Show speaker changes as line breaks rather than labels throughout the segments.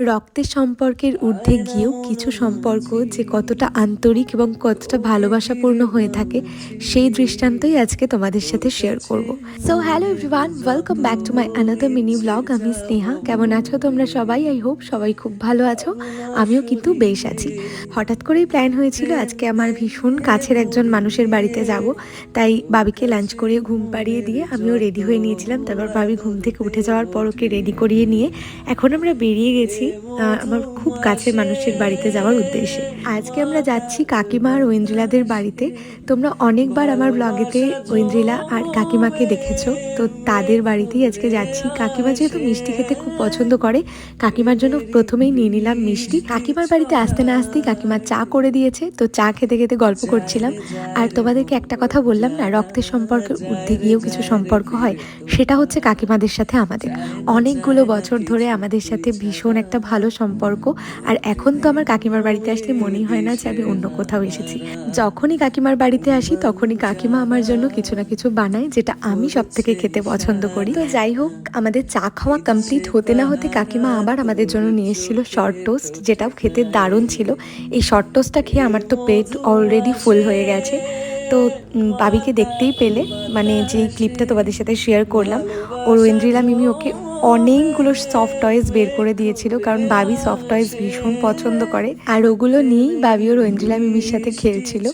রক্তের সম্পর্কের ঊর্ধ্বে গিয়েও কিছু সম্পর্ক যে কতটা আন্তরিক এবং কতটা ভালোবাসাপূর্ণ হয়ে থাকে, সেই দৃষ্টান্তই আজকে তোমাদের সাথে শেয়ার করব। So hello everyone welcome back to my another mini blog আমি স্নেহা, কেমন আছো তোমরা সবাই? আই হোপ সবাই খুব ভালো আছো, আমিও কিন্তু বেশ আছি। হঠাৎ করেই প্ল্যান হয়েছিল আজকে আমার ভীষণ কাছের একজন মানুষের বাড়িতে যাব, তাই বাবিকে লাঞ্চ করিয়ে ঘুম পাড়িয়ে দিয়ে আমিও রেডি হয়ে নিয়েছিলাম। তারপর বাবি ঘুম থেকে উঠে যাওয়ার পর ওকে রেডি করিয়ে নিয়ে এখন আমরা বেরিয়ে গেছি। আমার খুব কাছের মানুষের বাড়িতে যাওয়ার উদ্দেশ্যে। আজকে আমরা যাচ্ছি কাকিমা আর ঐন্দ্রিলাদের বাড়িতে। তোমরা অনেকবার আমার ব্লগেতে ঐন্দ্রিলা আর কাকিমাকে দেখেছ, তো তাদের বাড়িতেই আজকে যাচ্ছি। কাকিমা যেহেতু মিষ্টি খেতে খুব পছন্দ করে, কাকিমার জন্য প্রথমেই নিয়ে নিলাম মিষ্টি। কাকিমার বাড়িতে আসতে না আসতেই কাকিমা চা করে দিয়েছে, তো চা খেতে খেতে গল্প করছিলাম। আর তোমাদেরকে একটা কথা বললাম না, রক্তের সম্পর্কের ঊর্ধ্বে গিয়েও কিছু সম্পর্ক হয়, সেটা হচ্ছে কাকিমাদের সাথে আমাদের। অনেকগুলো বছর ধরে আমাদের সাথে ভীষণ একটা ভালো সম্পর্ক। আর এখন তো আমার কাকিমার বাড়িতে আসলে মনেই হয় না যে আমি অন্য কোথাও এসেছি। যখনই কাকিমার বাড়িতে আসি, তখনই কাকিমা আমার জন্য কিছু না কিছু বানায়, যেটা আমি সব থেকে খেতে পছন্দ করি। তো যাই হোক, আমাদের চা খাওয়া কমপ্লিট হতে না হতে কাকিমা আবার আমাদের জন্য নিয়ে এসেছিল শর্ট টোস্ট যেটাও খেতে দারুণ ছিল। এই শর্ট টোস্টটা খেয়ে আমার তো পেট অলরেডি ফুল হয়ে গেছে। তো বাবিকে দেখতেই পেলে। মানে যে ক্লিপটা তোমাদের সাথে শেয়ার করলাম ও ওয়েন্দ্রিলা মিমি ওকে অনেকগুলো সফট টয়েস বের করে দিয়েছিল, কারণ বাবি সফট টয়েস ভীষণ পছন্দ করে। আর ওগুলো নিয়েই বাবি ও ওয়েন্দ্রিলা মিমির সাথে খেলছিল।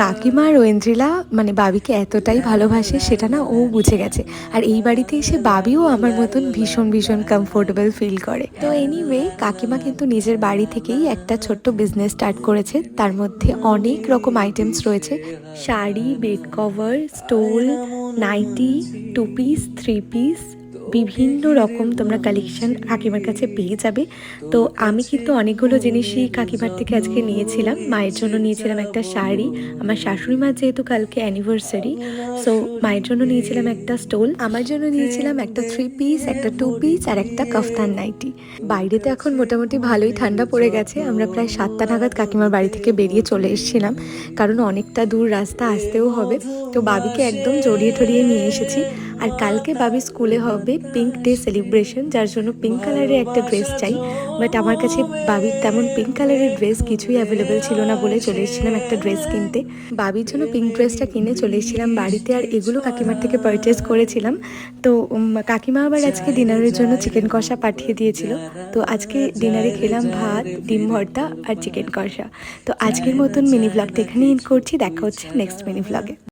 কাকিমা আর ওয়েন্দ্রিলা মানে বাবিকে এতটাই ভালোবাসে সেটা না ও বুঝে গেছে। আর এই বাড়িতে এসে বাবিও আমার মতন ভীষণ ভীষণ কমফোর্টেবল ফিল করে। তো এনিওয়ে কাকিমা কিন্তু নিজের বাড়ি থেকেই একটা ছোট্ট বিজনেস স্টার্ট করেছে। তার মধ্যে অনেক রকম আইটেমস রয়েছে। Sari bed cover stole nighty two piece three piece বিভিন্ন রকম তোমরা কালেকশন কাকিমার কাছে পেয়ে যাবে। তো আমি কিন্তু অনেকগুলো জিনিসই কাকিমার থেকে আজকে নিয়েছিলাম। মায়ের জন্য নিয়েছিলাম একটা শাড়ি। আমার শাশুড়ি মার যেহেতু কালকে অ্যানিভার্সারি সো মায়ের জন্য নিয়েছিলাম একটা স্টোল আমার জন্য নিয়েছিলাম একটা থ্রি পিস একটা টু পিস আর একটা কফতান নাইটি বাইরে তো এখন মোটামুটি ভালোই ঠান্ডা পড়ে গেছে। আমরা প্রায় সাতটা নাগাদ কাকিমার বাড়ি থেকে বেরিয়ে চলে এসেছিলাম। কারণ অনেকটা দূর রাস্তা আসতেও হবে। তো বাবিকে একদম জড়িয়ে টড়িয়ে নিয়ে এসেছি। আর কালকে বাবি স্কুলে হবে পিঙ্ক ডে সেলিব্রেশন যার জন্য পিঙ্ক কালারের একটা ড্রেস চাই। বাট আমার কাছে বাবির তেমন পিঙ্ক কালারের ড্রেস কিছুই অ্যাভেলেবেল ছিল না বলে চলে এসেছিলাম একটা ড্রেস কিনতে। বাবির জন্য পিঙ্ক ড্রেসটা কিনে চলে এসেছিলাম বাড়িতে আর এগুলো কাকিমার থেকে পারচেস করেছিলাম। তো কাকিমা আবার আজকে ডিনারের জন্য চিকেন কষা পাঠিয়ে দিয়েছিল। তো আজকে ডিনারে খেলাম ভাত, ডিম ভর্তা আর চিকেন কষা। তো আজকের মতন মিনি ব্লগটা এখানে এন্ড করছি। দেখা হচ্ছে নেক্সট মিনি ব্লগে